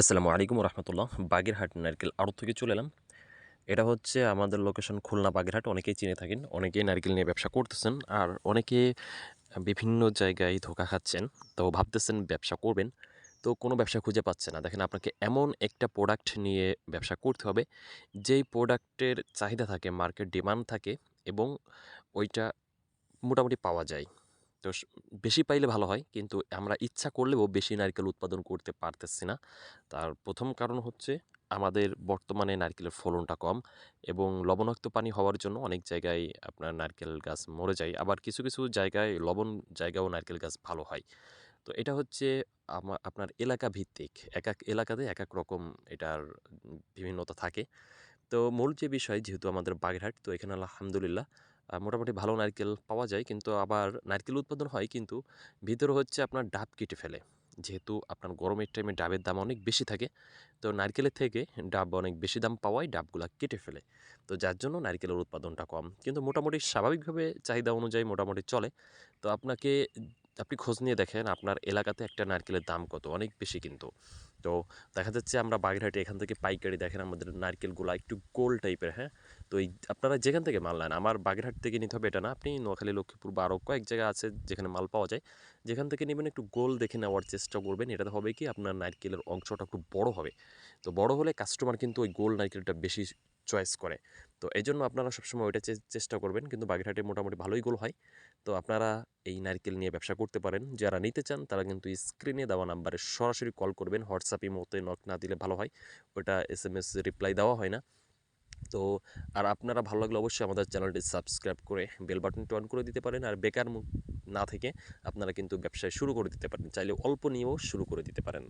আসসালামু আলাইকুম রহমতুল্লাহ। বাগেরহাট নারকেল আড়ত থেকে চলে এলাম। এটা হচ্ছে আমাদের লোকেশন খুলনা বাগেরহাট। অনেকেই চিনে থাকেন, অনেকেই নারকেল নিয়ে ব্যবসা করতেছেন আর অনেকে বিভিন্ন জায়গায় ধোকা খাচ্ছেন, তো ভাবতেছেন ব্যবসা করবেন। তো কোনো ব্যবসা খুঁজে পাচ্ছে না। দেখেন আপনাকে এমন একটা প্রোডাক্ট নিয়ে ব্যবসা করতে হবে, যেই প্রোডাক্টের চাহিদা থাকে মার্কেট ডিমান্ড থাকে এবং ওইটা মোটামুটি পাওয়া যায়। তো বেশি পাইলে ভালো হয়। কিন্তু আমরা ইচ্ছা করলেও বেশি নারকেল উৎপাদন করতে পারতেছি না। তার প্রথম কারণ হচ্ছে আমাদের বর্তমানে নারকেলের ফলনটা কম এবং লবণাক্ত পানি হওয়ার জন্য অনেক জায়গায় আপনার নারকেল গাছ মরে যায়। আবার কিছু কিছু জায়গায় লবণ জায়গাও নারকেল গাছ ভালো হয়। তো এটা হচ্ছে আমা- আপনার এলাকা ভিত্তিক। এক এক এলাকাতে এক এক রকম এটার বিভিন্নতা থাকে। তো মূল যে বিষয়, যেহেতু আমাদের বাগেরহাট, তো এখানে আলহামদুলিল্লাহ মোটামুটি ভালো নারকেল পাওয়া যায়। কিন্তু আবার নারকেল উৎপাদন হয় কিন্তু ভিতরে হচ্ছে আপনার ডাব কেটে ফেলে। যেহেতু আপনার গরমের টাইমে ডাবের দাম অনেক বেশি থাকে, তো নারকেলের থেকে ডাব অনেক বেশি দাম পাওয়ায় ডাবগুলা কেটে ফেলে। তো যার জন্য নারকেলের উৎপাদনটা কম। কিন্তু মোটামুটি স্বাভাবিকভাবে চাহিদা অনুযায়ী মোটামুটি চলে। তো আপনাকে আপনি খোঁজ নিয়ে দেখেন আপনার এলাকাতে একটা নারকেলের দাম কত? অনেক বেশি কিন্তু। তো দেখা যাচ্ছে আমরা বাগেরহাটে এখান থেকে পাইকারি দেখেন আমাদের নারকেলগুলো একটু গোল টাইপের হ্যাঁ? তো এই আপনারা যেখান থেকে মাল নেন, আমার বাগেরহাট থেকে নিতে হবে এটা না, আপনি নোয়াখালী, লক্ষ্মীপুর বা আরও কয়েক জায়গা আছে যেখানে মাল পাওয়া যায়, যেখান থেকে নেবেন একটু গোল দেখে নেওয়ার চেষ্টা করবেন। এটাতে হবে কি আপনার নারকেলের অংশটা একটু বড় হবে। তো বড় হলে কাস্টমার কিন্তু ওই গোল নারকেলটা বেশি চয়েস করে। তো এই জন্য আপনারা সবসময় ওইটা চেষ্টা করবেন। কিন্তু বাগেরহাটে মোটামুটি ভালোই গোল হয়। তো আপনারা এই নারকেল নিয়ে ব্যবসা করতে পারেন। যারা নিতে চান, তারা কিন্তু স্ক্রিনে দেওয়া নাম্বারে সরাসরি কল করবেন। হোয়াটসঅ্যাপে মতে নক না দিলে ভালো হয়। ওটা এস এম এস রিপ্লাই দেওয়া হয় না। তো আর আপনারা ভালো লাগলে অবশ্যই আমাদের চ্যানেলটি সাবস্ক্রাইব করে বেল বাটনটি অন করে দিতে পারেন। আর বেকার না থেকে আপনারা কিন্তু ব্যবসায় শুরু করে দিতে পারেন। চাইলে অল্প নিয়েও শুরু করে দিতে পারেন।